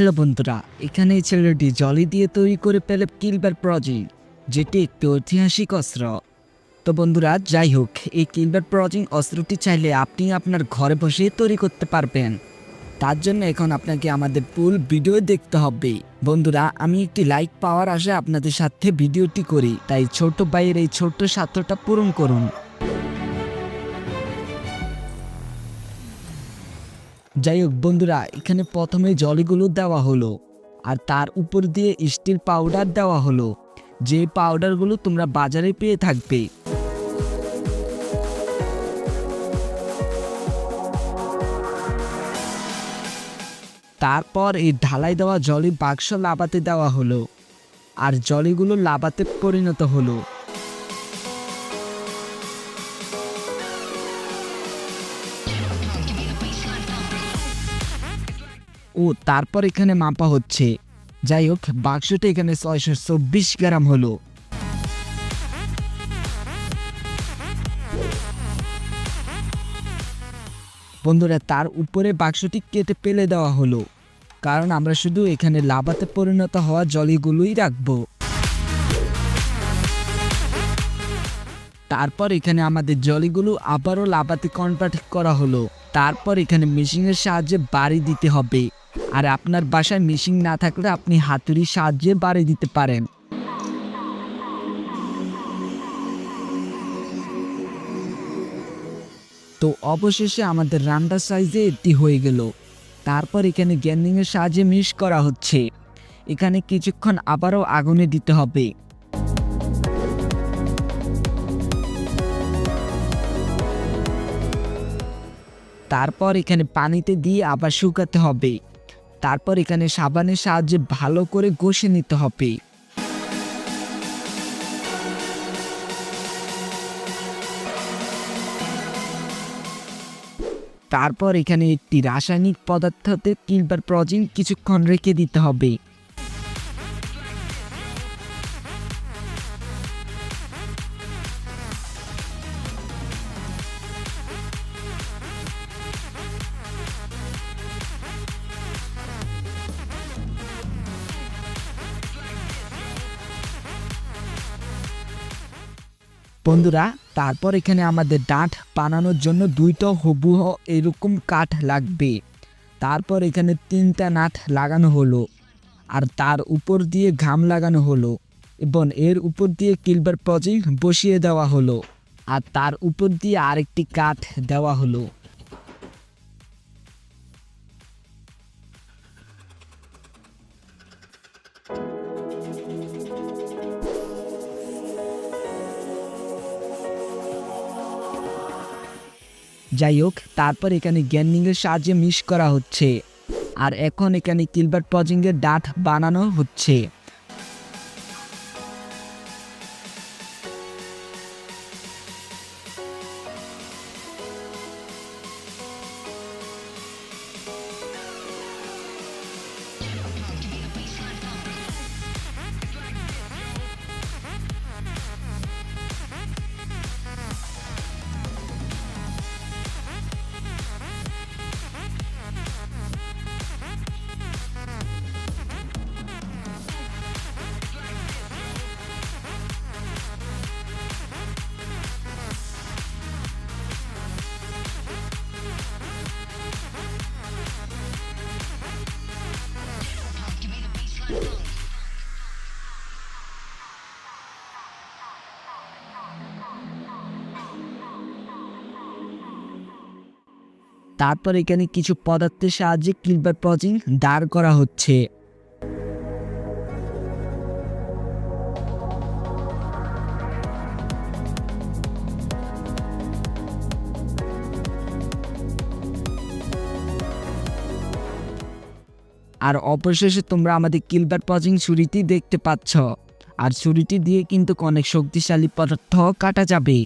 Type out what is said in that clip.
Hello বন্ধুরা, এখানে এই ছেলেটি জলি দিয়ে তৈরি করে পেলে কিলবার প্রজেক্ট, যেটি একটি ঐতিহাসিক অস্ত্র। তো বন্ধুরা, যাই হোক, এই কিলবার প্রজেক্ট অস্ত্রটি চাইলে আপনি আপনার ঘরে বসে তৈরি করতে পারবেন। তার জন্য এখন আপনাকে আমাদের ফুল ভিডিও দেখতে হবে। বন্ধুরা, আমি একটি লাইক পাওয়ার আশায় আপনাদের সাথে ভিডিওটি করি, তাই ছোট ভাইয়ের এই ছোট্ট স্বার্থটা পূরণ করুন। যাই হোক বন্ধুরা, এখানে প্রথমে জলগুলো দেওয়া হলো আর তার উপর দিয়ে স্টিল পাউডার দেওয়া হলো। যে পাউডারগুলো তোমরা বাজারে পেয়ে থাকবে। তারপর এই ঢালাই দেওয়া জলি বাক্স লাবাতে দেওয়া হলো। আর জলিগুলো লাবাতে পরিণত হলো। ও তারপর এখানে মাপা হচ্ছে। যাই হোক, বাক্সটা এখানে ছয়শো চব্বিশ গ্রাম হলো। বন্ধুরা, তার উপরে বাক্সটি কেটে পেলে দেওয়া হলো। কারণ আমরা শুধু এখানে লাভাতে পরিণত হওয়া জলিগুলোই রাখব। তারপর এখানে আমাদের জলিগুলো আবারও লাভাতে কনভার্ট করা হলো। তারপর এখানে মেশিনের সাহায্যে বাড়ি দিতে হবে। আর আপনার বাসায় মেশিন না থাকলে আপনি হাতুড়ির সাহায্যে বাড়ি দিতে পারেন। তো অবশেষে আমাদের রান্ডা সাইজে এটি হয়ে গেল। তারপর এখানে গ্যান্ডিংয়ের সাহায্যে মিশ করা হচ্ছে। এখানে কিছুক্ষণ আবারও আগুনে দিতে হবে। তারপর এখানে পানিতে দিয়ে আবার শুকাতে হবে। তারপর এখানে সাবানের সাহায্যে ভালো করে ঘষে নিতে হবে। তারপর এখানে একটি রাসায়নিক পদার্থতে কিংবার প্রজিন কিছুক্ষণ রেখে দিতে হবে। বন্ধুরা, তারপর এখানে আমাদের ডাঁট বানানোর জন্য দুইটা হবু এরকম কাঠ লাগবে। তারপর এখানে তিনটা নাট লাগানো হলো আর তার উপর দিয়ে ঘাম লাগানো হলো এবং এর উপর দিয়ে কিলবার প্রজেক্ট বসিয়ে দেওয়া হলো আর তার উপর দিয়ে আরেকটি কাঠ দেওয়া হলো। যাই হোক, তারপর এখানে গ্যান্ডিংয়ের সাহায্যে মিস করা হচ্ছে। আর এখন এখানে কিলবার পজিংয়ের ডাট বানানো হচ্ছে। তারপর এখানে কিছু পদার্থের সাহায্যে কিলবার পজিং দাঁড় করা হচ্ছে। আর অবশেষে তোমরা আমাদের কিলবার পজিং ছুরিটি দেখতে পাচ্ছ। আর ছুরিটি দিয়ে কিন্তু অনেক শক্তিশালী পদার্থ কাটা যাবে।